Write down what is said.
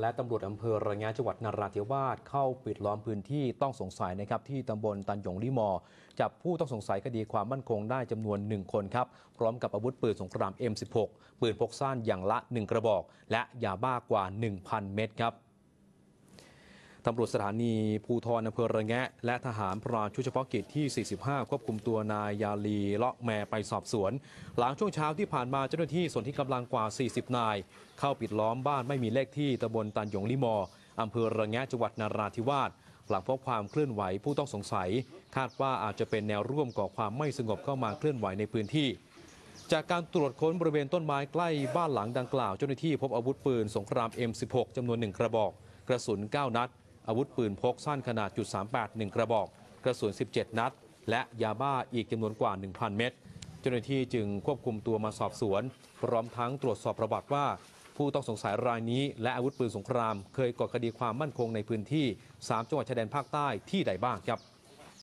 และตำรวจอำเภอระแงะจังหวัดนราธิวาสเข้าปิดล้อมพื้นที่ต้องสงสัยนะครับที่ตำบลตันหยงลิมอ จับผู้ต้องสงสัยคดีความมั่นคงได้จำนวน 1 คนครับ พร้อมกับอาวุธปืนสงคราม M16 ปืนพกสั้นอย่างละ 1 กระบอก และยาบ้ากว่า 1,000 เม็ดครับ ตำรวจสถานีภูทรอำเภอระแงะ และทหารพรานชุดเฉพาะกิจที่ 45 ควบคุมตัวนายยาลีเลาะแมไปสอบสวน หลังช่วงเช้าที่ผ่านมาเจ้าหน้าที่ส่วนที่กำลังกว่า 40 นาย เข้าปิดล้อมบ้านไม่มีเลขที่ตำบลตันหยงลิมออำเภอระแงะจังหวัดนาราธิวาสหลังพบความเคลื่อนไหวผู้ต้องสงสัย คาดว่าอาจจะเป็นแนวร่วมก่อความไม่สงบเข้ามาเคลื่อนไหวในพื้นที่ จากการตรวจค้นบริเวณต้นไม้ใกล้บ้านหลังดังกล่าวเจ้าหน้าที่พบอาวุธปืนสงคราม M16 จำนวน1กระบอก กระสุน 9 นัด อาวุธปืนพกสั้นขนาดจุด38 1 กระบอก กระสุน 17 นัด และยาบ้าอีกจำนวนกว่า 1,000 เม็ดเจ้าหน้าที่จึงควบคุมตัวมาสอบสวน พร้อมทั้งตรวจสอบประวัติว่า ผู้ต้องสงสัยรายนี้ และอาวุธปืนสงคราม เคยก่อคดีความมั่นคงในพื้นที่ 3 จังหวัดชายแดนภาคใต้ที่ใดบ้างครับ